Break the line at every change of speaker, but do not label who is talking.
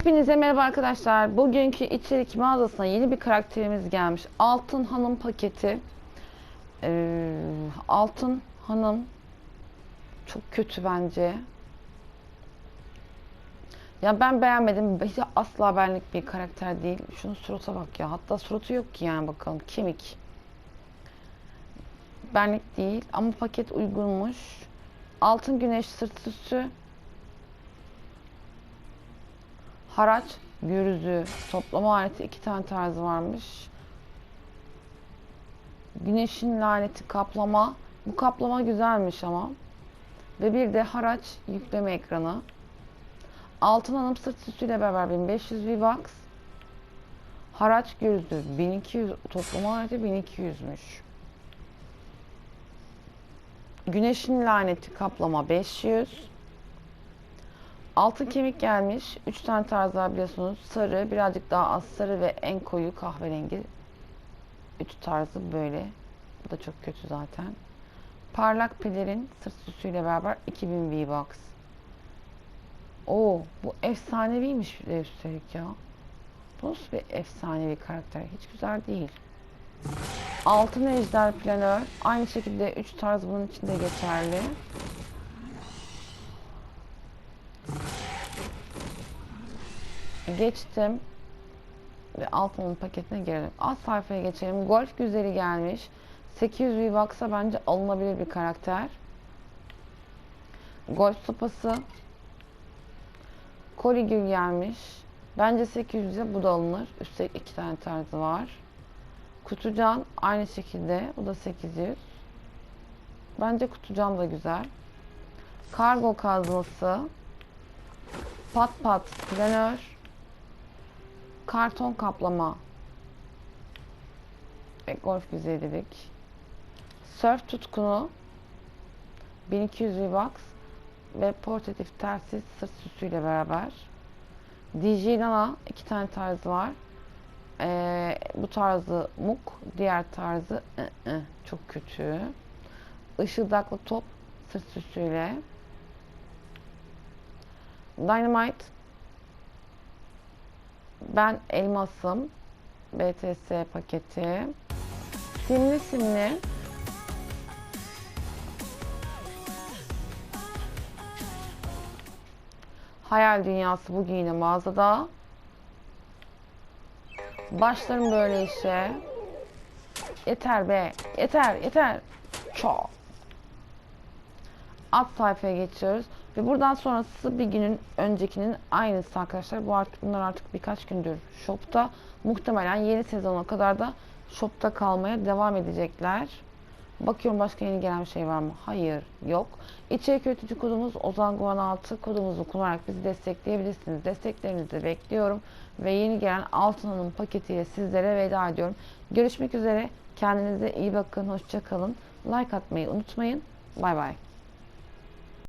Hepinize merhaba arkadaşlar. Bugünkü içerik mağazasına yeni bir karakterimiz gelmiş. Altın Hanım paketi. Ee, Altın Hanım çok kötü bence. Ya ben beğenmedim. Hiç asla benlik bir karakter değil. Şunun surata bak ya. Hatta suratı yok ki yani bakalım. Kemik. Benlik değil ama paket uygunmuş. Altın güneş sırt süsü. Haraç, gürüzü, toplama aleti iki tane tarzı varmış. Güneşin laneti kaplama. Bu kaplama güzelmiş ama. Ve bir de haraç yükleme ekranı. Altın Hanım sırt süsüyle beraber 1500 V-Bucks. Haraç gürüzü 1200, toplama aleti 1200'müş. Güneşin laneti kaplama 500. Altın kemik gelmiş. 3 tane tarz var biliyorsunuz. Sarı, birazcık daha az sarı ve en koyu kahverengi. 3 tarzı böyle. Bu da çok kötü zaten. Parlak pelerin sırt süsüyle beraber 2000 V-Bucks. Oo, bu efsaneviymiş bir de üstelik ya. Bu nasıl bir efsanevi karakter? Hiç güzel değil. Altın ejder planör. Aynı şekilde 3 tarz bunun içinde geçerli. Geçtim. Ve altının paketine girelim. Alt sayfaya geçelim. Golf güzeli gelmiş. 800 V-Bucks'a bence alınabilir bir karakter. Golf sopası. Koligül gelmiş. Bence 800'e bu da alınır. Üstelik iki tane tarzı var. Kutucan aynı şekilde. Bu da 800. Bence kutucan da güzel. Kargo kazması. Pat pat planör. Karton kaplama. Ve golf güzeli dedik. Surf tutkunu. 1200 V-Bucks. Ve portatif telsiz sırt süsüyle beraber. DJ Nana iki tane tarzı var. Ee, bu tarzı muk, diğer tarzı ı -ı, çok kötü. Işıldaklı top sırt süsüyle. Dynamite. Ben elmasım. BTS paketi. Simli simli. Hayal dünyası bugün yine mağazada. Başlarım böyle işe. Yeter be. Yeter, yeter. Çok. Alt sayfaya geçiyoruz. Ve buradan sonrası bir günün öncekinin aynısı arkadaşlar. Bu artık bunlar artık birkaç gündür shopta. Muhtemelen yeni sezona kadar da shopta kalmaya devam edecekler. Bakıyorum başka yeni gelen bir şey var mı? Hayır, yok. İçerik üretici kodumuz ozanguvan6 kodumuzu kullanarak bizi destekleyebilirsiniz. Desteklerinizi bekliyorum. Ve yeni gelen Altın Hanım paketiyle sizlere veda ediyorum. Görüşmek üzere. Kendinize iyi bakın. Hoşça kalın. Like atmayı unutmayın. Bay bay.